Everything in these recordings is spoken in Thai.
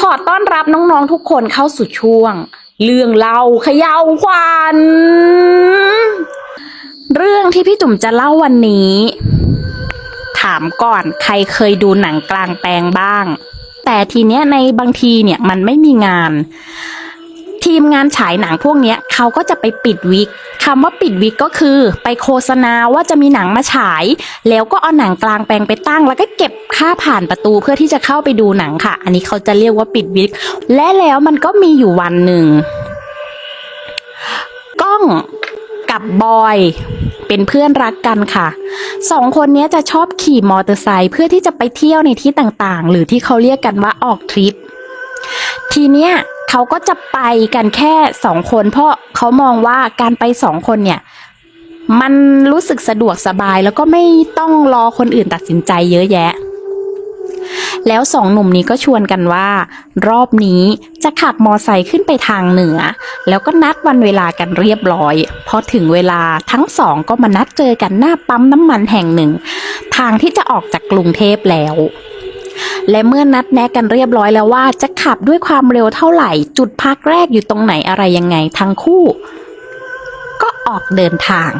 ขอต้อนรับน้องๆทุกคนเข้าสู่ช่วง เรื่องเล่าเขย่าวขวัญเรื่องที่พี่จุ๋มจะเล่าวันนี้ ถามก่อนใครเคยดูหนังกลางแปลงบ้าง แต่ทีเนี้ยในบางทีเนี่ยมันไม่มีงาน ทีมงานฉายหนังพวกเนี้ยเขาก็จะไปปิดวิกคำว่าปิดวิกก็คือ ไปโฆษณาว่าจะมีหนังมาฉาย แล้วก็เอาหนังกลางแปลงไปตั้ง แล้วก็เก็บค่าผ่านประตูเพื่อที่จะเข้าไปดูหนังค่ะ อันนี้เขาจะเรียกว่าปิดวิก และแล้วมันก็มีอยู่วันหนึ่งก้องกับบอยเป็นเพื่อนรักกันค่ะสองคนนี้จะชอบขี่มอเตอร์ไซค์เพื่อที่จะไปเที่ยวในที่ต่างๆ หรือที่เขาเรียกกันว่าออกทริป ทีเนี้ย เขาก็จะไปกันแค่สองคน เพราะเขามองว่าการไปสองคนเนี่ย มันรู้สึกสะดวกสบายแล้วก็ไม่ต้องรอคนอื่นตัดสินใจเยอะแยะ แล้วสองหนุ่มนี้ก็ชวนกันว่า รอบนี้จะขับมอไซค์ขึ้นไปทางเหนือ แล้วก็นัดวันเวลากันเรียบร้อย พอถึงเวลาทั้งสองก็มานัดเจอกันหน้าปั๊มน้ำมันแห่งหนึ่ง ทางที่จะออกจากกรุงเทพแล้ว และเมื่อนัดแนะกันเรียบร้อยแล้วว่าจะขับด้วยความเร็วเท่าไหร่ จุดพักแรกอยู่ตรงไหนอะไรยังไงทั้งคู่ ก็ออกเดินทาง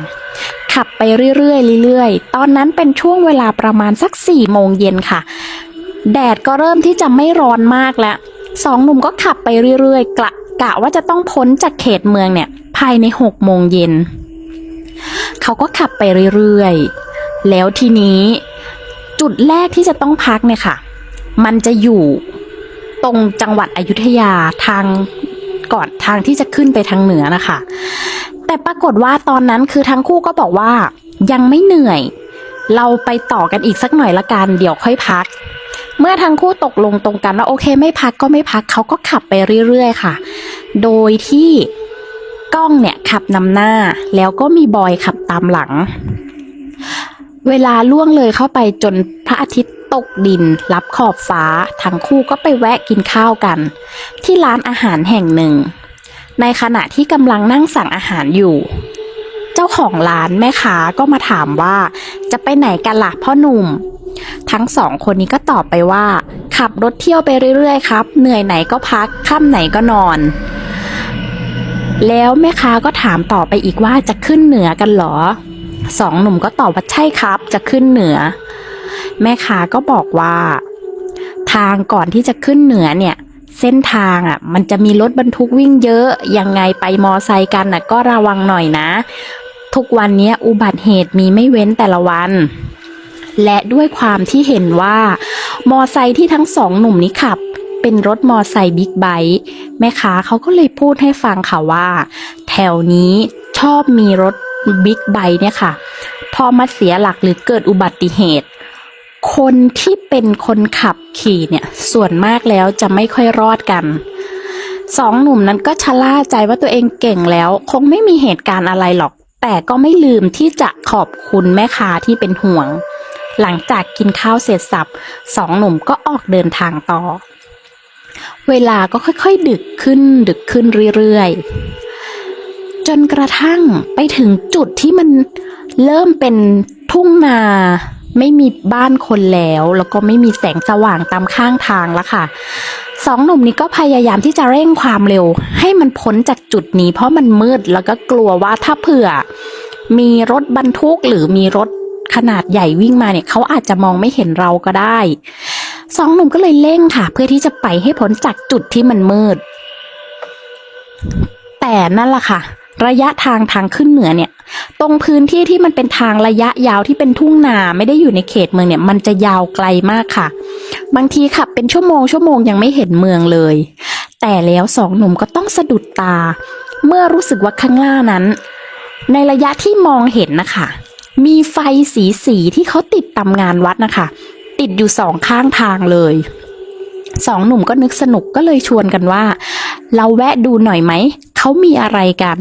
ขับไปเรื่อยๆเรื่อยๆ ตอนนั้นเป็นช่วงเวลาประมาณสักสี่โมงเย็นค่ะ แดดก็เริ่มที่จะไม่ร้อนมากแล้วสองหนุ่มก็ขับไปเรื่อยๆกะกะว่าจะต้องพ้นจากเขตเมืองเนี่ย ภายในหกโมงเย็นเขาก็ขับไปเรื่อยๆ แล้วทีนี้ จุดแรกที่จะต้องพักเนี่ยค่ะ มันจะอยู่ตรงจังหวัดอยุธยาทางก่อนทางที่จะขึ้นไปทางเหนือนะคะ แต่ปรากฏว่าตอนนั้นคือทั้งคู่ก็บอกว่ายังไม่เหนื่อย เราไปต่อกันอีกสักหน่อยละกัน เดี๋ยวค่อยพัก เมื่อทั้งคู่ตกลงตรงกันว่าโอเคไม่พักก็ไม่พักเขาก็ขับไปเรื่อยๆค่ะ โดยที่กล้องเนี่ยขับนำหน้าแล้วก็มีบอยขับตามหลัง เวลาล่วงเลยเข้าไปจนพระอาทิตย์ ตกดิน รับขอบฟ้า ทั้งคู่ก็ไปแวะกินข้าวกัน ที่ร้านอาหารแห่งหนึ่ง ในขณะที่กำลังนั่งสั่งอาหารอยู่ เจ้าของร้านแม่ค้าก็มาถามว่า จะไปไหนกันล่ะพ่อหนุ่ม ทั้งสองคนนี้ก็ตอบไปว่า ขับรถเที่ยวไปเรื่อยๆครับ เหนื่อยไหนก็พักค่ำไหนก็นอนแล้วแม่ค้าก็ถามต่อไปอีกว่าจะขึ้นเหนือกันเหรอ สองหนุ่มก็ตอบว่าใช่ครับ จะขึ้นเหนือ แม่ค้าก็บอกว่า ทางก่อนที่จะขึ้นเหนือเนี่ย เส้นทางอะ มันจะมีรถบรรทุกวิ่งเยอะ ยังไงไปมอไซค์กันอะ ก็ระวังหน่อยนะ ทุกวันนี้อุบัติเหตุมีไม่เว้นแต่ละวัน และด้วยความที่เห็นว่า มอไซค์ที่ทั้งสองหนุ่มนี้ขับเป็นรถมอไซค์บิ๊กไบค์แม่ค้าเขาก็เลยพูดให้ฟังค่ะว่า แถวนี้ชอบมีรถบิ๊กไบค์เนี่ยค่ะ พอมาเสียหลักหรือเกิดอุบัติเหตุ คนที่เป็นคนขับขี่เนี่ย ส่วนมากแล้วจะไม่ค่อยรอดกันสองหนุ่มนั้นก็ชะล่าใจว่าตัวเองเก่งแล้ว คงไม่มีเหตุการณ์อะไรหรอก แต่ก็ไม่ลืมที่จะขอบคุณแม่ค้าที่เป็นห่วง หลังจากกินข้าวเสร็จสับสองหนุ่มก็ออกเดินทางต่อ เวลาก็ค่อยๆดึกขึ้นดึกขึ้นเรื่อยๆ จนกระทั่งไปถึงจุดที่มันเริ่มเป็นทุ่งนา ไม่มีบ้านคนแล้ว แล้วก็ไม่มีแสงสว่างตามข้างทางแล้วค่ะสองหนุ่มนี้ก็พยายามที่จะเร่งความเร็ว ให้มันพ้นจากจุดนี้เพราะมันมืดแล้วก็กลัวว่าถ้าเผื่อ มีรถบรรทุกหรือมีรถขนาดใหญ่วิ่งมาเนี่ยเขาอาจจะมองไม่เห็นเราก็ได้สองหนุ่มก็เลยเร่งค่ะ เพื่อที่จะไปให้พ้นจากจุดที่มันมืด แต่นั่นแหละค่ะ ระยะทางทางขึ้นเหนือเนี่ย ตรงพื้นที่ที่มันเป็นทางระยะยาวที่เป็นทุ่งนาไม่ได้อยู่ในเขตเมืองเนี่ย มันจะยาวไกลมากค่ะ บางทีขับเป็นชั่วโมงชั่วโมงยังไม่เห็นเมืองเลย แต่แล้วสองหนุ่มก็ต้องสะดุดตา เมื่อรู้สึกว่าข้างล่างนั้น ในระยะที่มองเห็นนะคะ มีไฟสีสีที่เขาติดตามงานวัดนะคะ ติดอยู่สองข้างทางเลยสองหนุ่มก็นึกสนุกก็เลยชวนกันว่า เราแวะดูหน่อยไหม เขามีอะไรกัน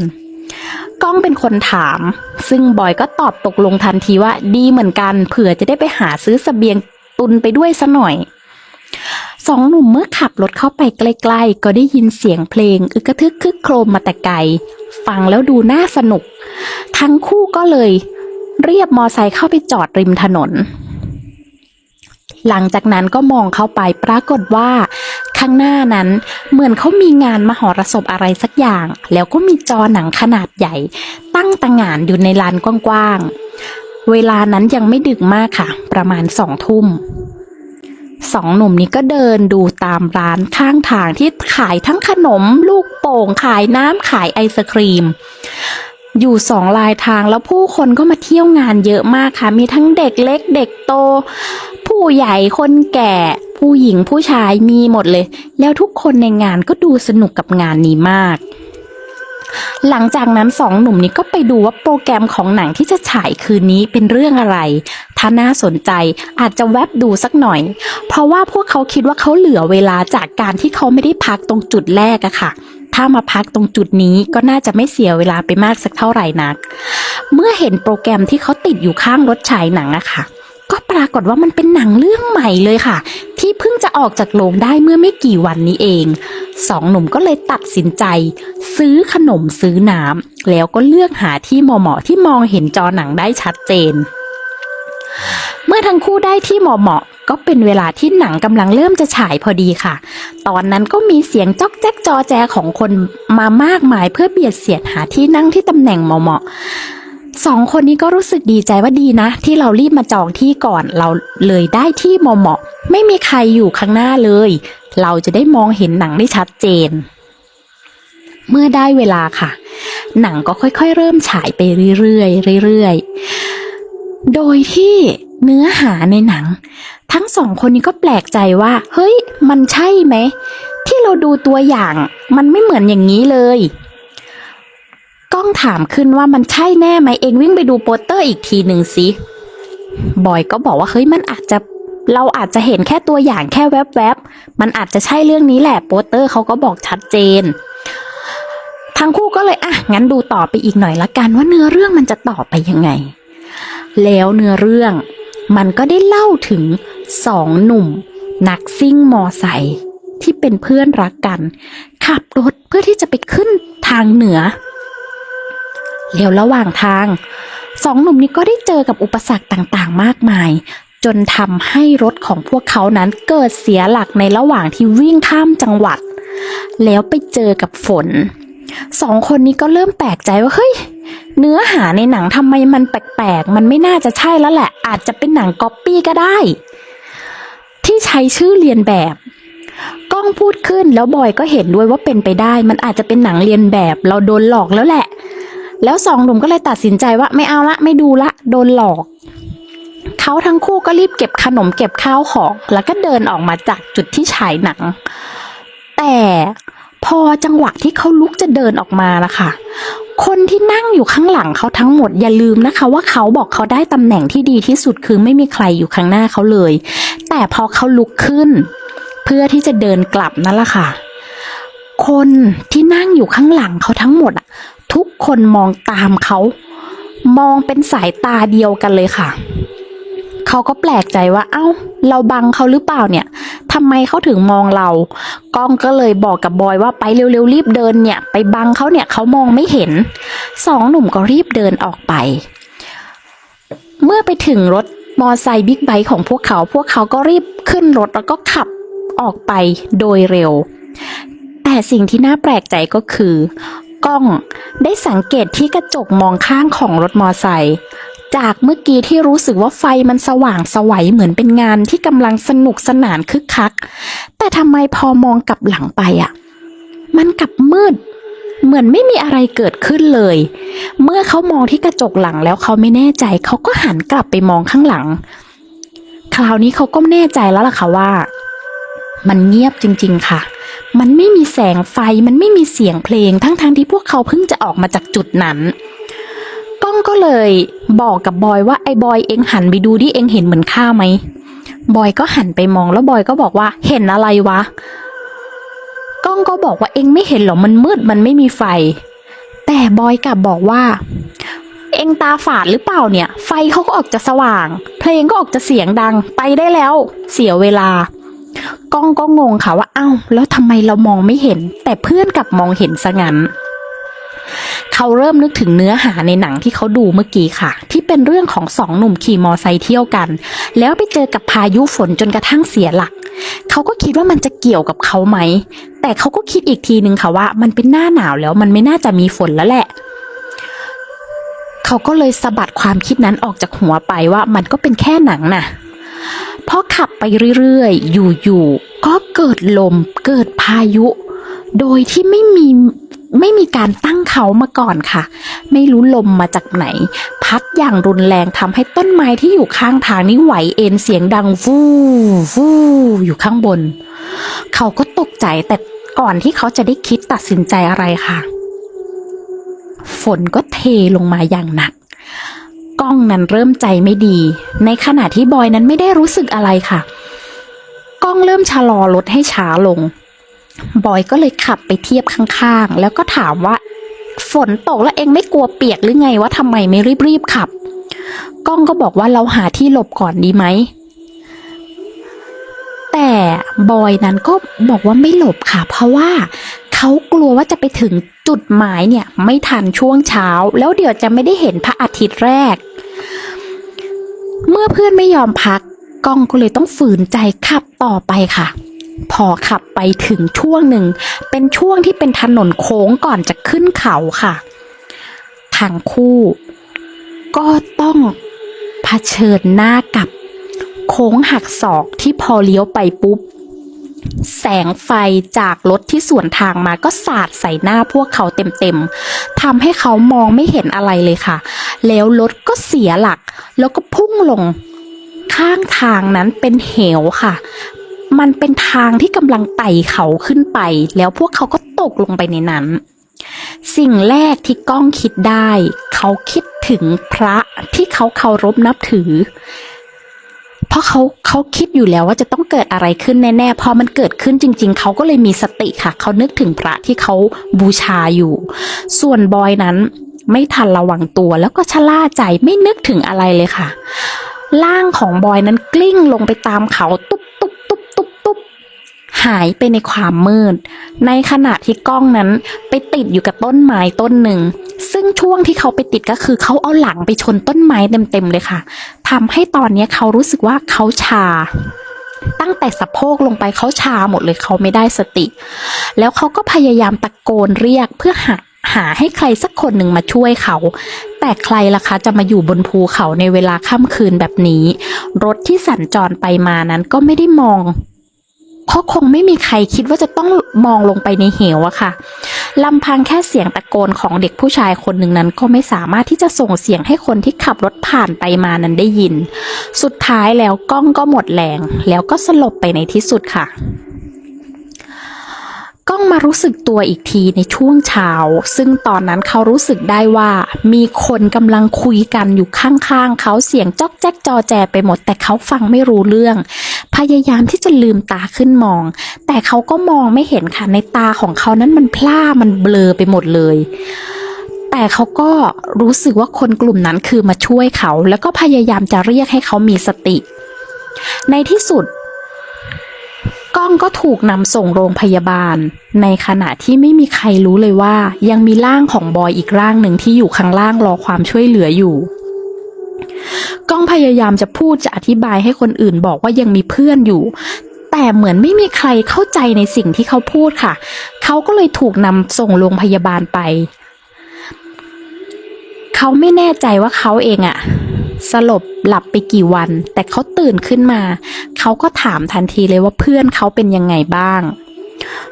ก้องเป็นคนถาม ซึ่งบอยก็ตอบตกลงทันทีว่าดีเหมือนกัน เผื่อจะได้ไปหาซื้อสเสบียงตุนไปด้วยซะหน่อยสองหนุ่มเมื่อขับรถเข้าไปใกล้ๆ ก็ได้ยินเสียงเพลง อึกกระทึกคึกโครมมาแต่ไกล ฟังแล้วดูน่าสนุก ทั้งคู่ก็เลย เรียบมอไซค์เข้าไปจอดริมถนน หลังจากนั้นก็มองเข้าไปปรากฏว่า ข้างหน้านั้นเหมือนเขามีงานมหรสพอะไรสักอย่าง แล้วก็มีจอหนังขนาดใหญ่ ตั้งต่างานอยู่ในลานกว้างๆ เวลานั้นยังไม่ดึกมากค่ะ ประมาณสองทุ่มสองหนุ่มนี้ก็เดินดูตามร้านข้างทางที่ขายทั้งขนม ลูกโป่งขายน้ำขายไอศครีม อยู่สองลายทางแล้วผู้คนก็มาเที่ยวงานเยอะมากค่ะ มีทั้งเด็กเล็กเด็กโต ผู้ใหญ่คนแก่ ผู้หญิงผู้ชายมีหมดเลย แล้วทุกคนในงานก็ดูสนุกกับงานนี้มาก หลังจากนั้นสองหนุ่มนี้ก็ไปดูว่าโปรแกรมของหนังที่จะฉายคืนนี้เป็นเรื่องอะไร ถ้าน่าสนใจอาจจะแวบดูสักหน่อย เพราะว่าพวกเขาคิดว่าเขาเหลือเวลาจากการที่เขาไม่ได้พักตรงจุดแรกอะค่ะถ้ามาพักตรงจุดนี้ก็น่าจะไม่เสียเวลาไปมากสักเท่าไหร่นัก เมื่อเห็นโปรแกรมที่เขาติดอยู่ข้างรถฉายหนังอะค่ะ รากฏว่ามันเป็นหนังเรื่องใหม่เลยค่ะ ที่เพิ่งจะออกจากโรงได้เมื่อไม่กี่วันนี้เองสองหนุ่มก็เลยตัดสินใจ ซื้อขนมซื้อน้ำแล้วก็เลือกหาที่เหมาะๆที่มองเห็นจอหนังได้ชัดเจน เมื่อทั้งคู่ได้ที่เหมาะๆก็เป็นเวลาที่หนังกำลังเริ่มจะฉายพอดีค่ะ ตอนนั้นก็มีเสียงจ๊อกแจ๊กจอแจของคนมามากมายเพื่อเบียดเสียดหาที่นั่งที่ตำแหน่งเหมาะๆ สองคนนี้ก็รู้สึกดีใจว่าดีนะ ที่เรารีบมาจองที่ก่อนเราเลยได้ที่เหมาะๆไม่มีใครอยู่ข้างหน้าเลย เราจะได้มองเห็นหนังได้ชัดเจน เมื่อได้เวลาค่ะ หนังก็ค่อยๆ เริ่มฉายไปเรื่อยๆเรื่อยๆโดยที่เนื้อหาในหนัง ทั้งสองคนนี้ก็แปลกใจว่า เฮ้ย มันใช่ไหม ที่เราดูตัวอย่างมันไม่เหมือนอย่างนี้เลย กล้องถามขึ้นว่ามันใช่แน่ไหมเองวิ่งไปดูโปสเตอร์อีกทีหนึ่งสิบอยก็บอกว่าเฮ้ยมันอาจจะเราอาจจะเห็นแค่ตัวอย่างแค่แวบๆ มันอาจจะใช่เรื่องนี้แหละโปสเตอร์เขาก็บอกชัดเจน ทั้งคู่ก็เลยอะงั้นดูต่อไปอีกหน่อยละกันว่าเนื้อเรื่องมันจะต่อไปยังไง แล้วเนื้อเรื่องมันก็ได้เล่าถึงสองหนุ่ม นักซิ่งมอไซค์ที่เป็นเพื่อนรักกัน ขับรถเพื่อที่จะไปขึ้นทางเหนือ แล้วระหว่างทางสองหนุ่มนี้ก็ได้เจอกับอุปสรรคต่างๆ มากมาย จนทำให้รถของพวกเขานั้นเกิดเสียหลักในระหว่างที่วิ่งข้ามจังหวัด แล้วไปเจอกับฝนสองคนนี้ก็เริ่มแปลกใจว่าเฮ้ย เนื้อหาในหนังทำไมมันแปลกๆ มันไม่น่าจะใช่แล้วแหละ อาจจะเป็นหนังก๊อปปี้ก็ได้ ที่ใช้ชื่อเรียนแบบกล้องพูดขึ้นแล้วบอยก็เห็นด้วยว่าเป็นไปได้ มันอาจจะเป็นหนังเรียนแบบ เราโดนหลอกแล้วแหละ แล้วสองหนุ่มก็เลยตัดสินใจว่าไม่เอาละไม่ดูละ โดนหลอกเขาทั้งคู่ก็รีบเก็บขนมเก็บข้าวของ แล้วก็เดินออกมาจากจุดที่ฉายหนัง แต่พอจังหวะที่เขาลุกจะเดินออกมานะคะคนที่นั่งอยู่ข้างหลังเขาทั้งหมดอย่าลืมนะคะ ว่าเขาบอกเขาได้ตำแหน่งที่ดีที่สุดคือไม่มีใครอยู่ข้างหน้าเขาเลย แต่พอเขาลุกขึ้น เพื่อที่จะเดินกลับนั่นแหละค่ะ คนที่นั่งอยู่ข้างหลังเขาทั้งหมดอะ ทุกคนมองตามเขา มองเป็นสายตาเดียวกันเลยค่ะเขาก็แปลกใจว่า เอ้า เราบังเขาหรือเปล่าเนี่ยทำไมเขาถึงมองเรา ก้องก็เลยบอกกับบอยว่าไปเร็วๆรีบเดินเนี่ย ไปบังเขาเนี่ยเขามองไม่เห็น สองหนุ่มก็รีบเดินออกไป เมื่อไปถึงรถมอไซค์บิ๊กไบค์ของพวกเขา พวกเขาก็รีบขึ้นรถแล้วก็ขับออกไปโดยเร็ว แต่สิ่งที่น่าแปลกใจก็คือ กล้อง ได้สังเกตที่กระจกมองข้างของรถมอไซค์จากเมื่อกี้ที่รู้สึกว่าไฟมันสว่างสวัยเหมือนเป็นงานที่กำลังสนุกสนานคึกคัก แต่ทำไมพอมองกลับหลังไปอะ มันกลับมืด เหมือนไม่มีอะไรเกิดขึ้นเลย เมื่อเขามองที่กระจกหลังแล้วเขาไม่แน่ใจ เขาก็หันกลับไปมองข้างหลัง คราวนี้เขาก็แน่ใจแล้วล่ะค่ะว่า มันเงียบจริง ๆ ค่ะ มันไม่มีแสงไฟมันไม่มีเสียงเพลง ทั้งๆที่พวกเขาเพิ่งจะออกมาจากจุดนั้นก้องก็เลยบอกกับบอยว่าไอ้บอยเองหันไปดูดิเองเห็นเหมือนข้าไหมบอยก็หันไปมองแล้วบอยก็บอกว่าเห็นอะไรวะก้องก็บอกว่าเองไม่เห็นหรอมันมืดมันไม่มีไฟ แต่บอยกลับบอกว่า เองตาฝาดหรือเปล่าเนี่ย ไฟเขาก็ออกจะสว่าง เพลงก็ออกจะเสียงดังไปได้แล้ว เสียเวลา กล้องก็งงค่ะว่าเอ้าแล้วทำไมเรามองไม่เห็น แต่เพื่อนกลับมองเห็นซะงั้นเขาเริ่มนึกถึงเนื้อหาในหนังที่เขาดูเมื่อกี้ค่ะ ที่เป็นเรื่องของสองหนุ่มขี่มอไซค์เที่ยวกัน แล้วไปเจอกับพายุฝนจนกระทั่งเสียหลัก เขาก็คิดว่ามันจะเกี่ยวกับเขาไหม แต่เขาก็คิดอีกทีนึงค่ะว่า มันเป็นหน้าหนาวแล้วมันไม่น่าจะมีฝนแล้วแหละ เขาก็เลยสะบัดความคิดนั้นออกจากหัวไปว่ามันก็เป็นแค่หนังน่ะ พอขับไปเรื่อยๆ อยู่ๆ ก็เกิดลมเกิดพายุ โดยที่ไม่มีไม่มีการตั้งเขามาก่อนค่ะ ไม่รู้ลมมาจากไหน พัดอย่างรุนแรงทำให้ต้นไม้ที่อยู่ข้างทางนี้ไหวเอ็นเสียงดังฟู่ฟู่อยู่ข้างบน เขาก็ตกใจแต่ก่อนที่เขาจะได้คิดตัดสินใจอะไรค่ะ ฝนก็เทลงมาอย่างหนัก กล้องนั้นเริ่มใจไม่ดี ในขณะที่บอยนั้นไม่ได้รู้สึกอะไรค่ะกล้องเริ่มชะลอรถให้ช้าลง บอยก็เลยขับไปเทียบข้างๆ แล้วก็ถามว่า ฝนตกแล้วเองไม่กลัวเปียกหรือไงว่าทำไมไม่รีบๆขับกล้องก็บอกว่าเราหาที่หลบก่อนดีไหม แต่บอยนั้นก็บอกว่าไม่หลบค่ะ เพราะว่าเขากลัวว่าจะไปถึงจุดหมายเนี่ยไม่ทันช่วงเช้า แล้วเดี๋ยวจะไม่ได้เห็นพระอาทิตย์แรก เมื่อเพื่อนไม่ยอมพักก้องก็เลยต้องฝืนใจขับต่อไปค่ะ พอขับไปถึงช่วงหนึ่ง เป็นช่วงที่เป็นถนนโค้งก่อนจะขึ้นเขาค่ะทั้งคู่ ก็ต้องเผชิญหน้ากับโค้งหักศอกที่พอเลี้ยวไปปุ๊บ แสงไฟจากรถที่สวนทางมาก็สาดใส่หน้าพวกเขาเต็มๆทำให้เขามองไม่เห็นอะไรเลยค่ะ แล้วรถก็เสียหลัก แล้วก็พุ่งลง ข้างทางนั้นเป็นเหวค่ะ มันเป็นทางที่กำลังไต่เขาขึ้นไป แล้วพวกเขาก็ตกลงไปในนั้น สิ่งแรกที่ก้องคิดได้ เขาคิดถึงพระที่เขาเคารพนับถือ เพราะเขาเขาคิดอยู่แล้วว่าจะต้องเกิดอะไรขึ้นแน่ๆ พอมันเกิดขึ้นจริง ๆ เขาก็เลยมีสติค่ะ เขานึกถึงพระที่เขาบูชาอยู่ ส่วนบอยนั้นไม่ทันระวังตัวแล้วก็ชะล่าใจไม่นึกถึงอะไรเลยค่ะ ร่างของบอยนั้นกลิ้งลงไปตามเขาตุ๊บตุ๊บตุ๊บตุ๊บตุ๊บหายไปในความมืด ในขณะที่กล้องนั้นไปติดอยู่กับต้นไม้ต้นหนึ่ง ช่วงที่เขาไปติดก็คือเขาเอาหลังไปชนต้นไม้เต็มๆเลยค่ะทำให้ตอนนี้เขารู้สึกว่าเขาชา ตั้งแต่สะโพกลงไปเขาชาหมดเลยเขาไม่ได้สติ แล้วเขาก็พยายามตะโกนเรียกเพื่อหาหาให้ใครสักคนหนึ่งมาช่วยเขา แต่ใครล่ะคะจะมาอยู่บนภูเขาในเวลาค่ำคืนแบบนี้ รถที่สัญจรไปมานั้นก็ไม่ได้มอง เพราะคงไม่มีใครคิดว่าจะต้องมองลงไปในเหวอะค่ะลำพังแค่เสียงตะโกนของเด็กผู้ชายคนหนึ่งนั้นก็ไม่สามารถที่จะส่งเสียงให้คนที่ขับรถผ่านไปมานั้นได้ยิน สุดท้ายแล้วกล้องก็หมดแรง แล้วก็สลบไปในที่สุดค่ะ ก้องมารู้สึกตัวอีกทีในช่วงเช้า ซึ่งตอนนั้นเขารู้สึกได้ว่า มีคนกำลังคุยกันอยู่ข้างๆ เขาเสียงจอกแจ๊กจอแจไปหมด แต่เขาฟังไม่รู้เรื่อง พยายามที่จะลืมตาขึ้นมอง แต่เขาก็มองไม่เห็นค่ะในตาของเขานั้นมันพล่ามันเบลอไปหมดเลยแต่เขาก็รู้สึกว่าคนกลุ่มนั้นคือมาช่วยเขา แล้วก็พยายามจะเรียกให้เขามีสติ ในที่สุด ก้องก็ถูกนำส่งโรงพยาบาล ในขณะที่ไม่มีใครรู้เลยว่า ยังมีร่างของบอยอีกร่างหนึ่งที่อยู่ข้างล่างรอความช่วยเหลืออยู่ ก้องพยายามจะพูดจะอธิบายให้คนอื่นบอกว่ายังมีเพื่อนอยู่ แต่เหมือนไม่มีใครเข้าใจในสิ่งที่เขาพูดค่ะ เขาก็เลยถูกนำส่งโรงพยาบาลไป เขาไม่แน่ใจว่าเขาเองอะ สลบหลับไปกี่วัน แต่เขาตื่นขึ้นมา เขาก็ถามทันทีเลยว่าเพื่อนเขาเป็นยังไงบ้าง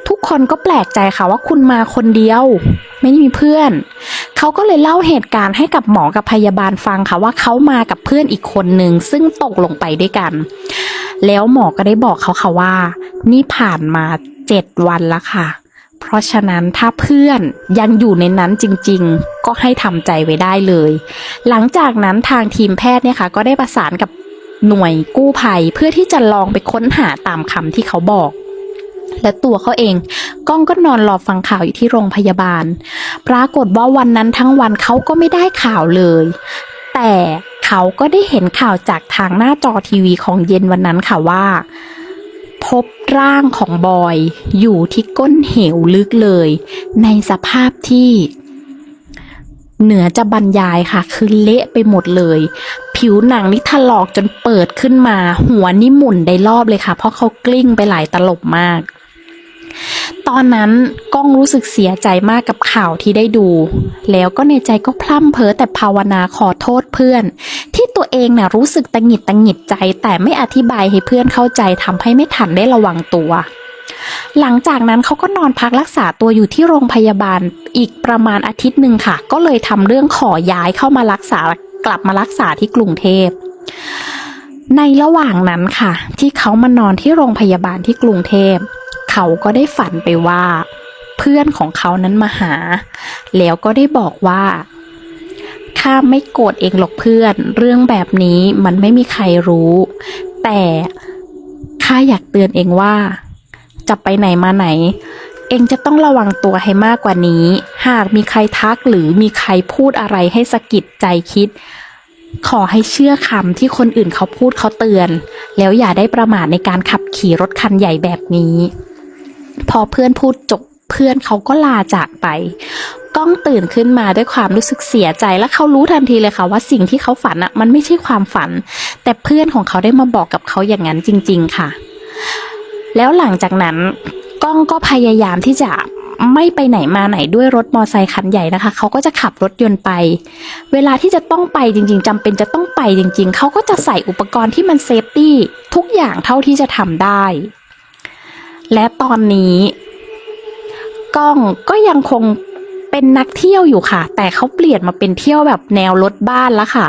ทุกคนก็แปลกใจค่ะว่าคุณมาคนเดียว ไม่มีเพื่อน เขาก็เลยเล่าเหตุการณ์ให้กับหมอกับพยาบาลฟังค่ะว่าเขามากับเพื่อนอีกคนหนึ่งซึ่งตกลงไปด้วยกัน แล้วหมอก็ได้บอกเขาค่ะว่า นี่ผ่านมาเจ็ดวันแล้วค่ะ เพราะฉะนั้นถ้าเพื่อนยังอยู่ในนั้นจริงๆ ก็ให้ทำใจไว้ได้เลย หลังจากนั้นทางทีมแพทย์เนี่ยค่ะก็ได้ประสานกับหน่วยกู้ภัยเพื่อที่จะลองไปค้นหาตามคำที่เขาบอก และตัวเขาเองก้องก็นอนรอฟังข่าวอยู่ที่โรงพยาบาล ปรากฏว่าวันนั้นทั้งวันเขาก็ไม่ได้ข่าวเลย แต่เขาก็ได้เห็นข่าวจากทางหน้าจอทีวีของเย็นวันนั้นค่ะว่า พบร่างของบอยอยู่ที่ก้นเหวลึกเลย ในสภาพที่ เหนือจะบรรยายค่ะ คือเละไปหมดเลย ผิวหนังนี่ถลอกจนเปิดขึ้นมา หัวนี่หมุนได้รอบเลยค่ะ เพราะเขากลิ้งไปหลายตลบมาก ตอนนั้นก้องรู้สึกเสียใจมากกับข่าวที่ได้ดู แล้วก็ในใจก็พร่ำเพ้อแต่ภาวนาขอโทษเพื่อน ที่ตัวเองน่ะรู้สึกตังหิดตังหิดใจ แต่ไม่อธิบายให้เพื่อนเข้าใจทำให้ไม่ทันได้ระวังตัว หลังจากนั้นเขาก็นอนพักรักษาตัวอยู่ที่โรงพยาบาลอีกประมาณอาทิตย์หนึ่งค่ะ ก็เลยทำเรื่องขอย้ายเข้ามารักษากลับมารักษาที่กรุงเทพในระหว่างนั้นค่ะ ที่เขามานอนที่โรงพยาบาลที่กรุงเทพ เขาก็ได้ฝันไปว่า เพื่อนของเขานั้นมาหา แล้วก็ได้บอกว่าข้าไม่โกรธเองหรอกเพื่อน เรื่องแบบนี้มันไม่มีใครรู้ แต่ข้าอยากเตือนเองว่า จะไปไหนมาไหน เองจะต้องระวังตัวให้มากกว่านี้ หากมีใครทักหรือมีใครพูดอะไรให้สะกิดใจคิด ขอให้เชื่อคำที่คนอื่นเขาพูดเขาเตือน แล้วอย่าได้ประมาทในการขับขี่รถคันใหญ่แบบนี้ พอเพื่อนพูดจบเพื่อนเขาก็ลาจากไป ก้องตื่นขึ้นมาด้วยความรู้สึกเสียใจและเขารู้ทันทีเลยค่ะว่าสิ่งที่เขาฝันอะมันไม่ใช่ความฝัน แต่เพื่อนของเขาได้มาบอกกับเขาอย่างนั้นจริง ๆ ค่ะ แล้วหลังจากนั้นก้องก็พยายามที่จะไม่ไปไหนมาไหนด้วยรถมอไซค์คันใหญ่นะคะ เขาก็จะขับรถยนต์ไป เวลาที่จะต้องไปจริง ๆจำเป็นจะต้องไปจริง ๆ เขาก็จะใส่อุปกรณ์ที่มันเซฟตี้ทุกอย่างเท่าที่จะทำได้ และตอนนี้ก้องก็ยังคงเป็นนักเที่ยวอยู่ค่ะ แต่เขาเปลี่ยนมาเป็นเที่ยวแบบแนวรถบ้านแล้วค่ะ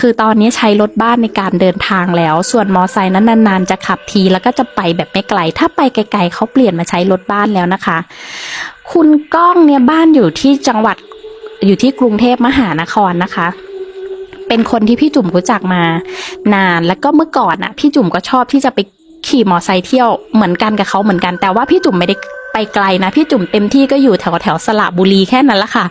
คือตอนนี้ใช้รถบ้านในการเดินทางแล้ว ส่วนมอไซค์นั้นนานๆจะขับทีแล้วก็จะไปแบบไม่ไกล ถ้าไปไกลๆเขาเปลี่ยนมาใช้รถบ้านแล้วนะคะ คุณก้องเนี่ยบ้านอยู่ที่จังหวัดอยู่ที่กรุงเทพมหานครนะคะเป็นคนที่พี่จุ๋มรู้จักมานาน แล้วก็เมื่อก่อนอะ พี่จุ๋มก็ชอบที่จะไป ขี่มอไซค์เที่ยวเหมือนกันกับเขาเหมือนกัน แต่ว่าพี่จุ๋มไม่ได้ไปไกลนะ พี่จุ๋มเต็มที่ก็อยู่แถวแถวสระบุรีแค่นั้นละค่ะ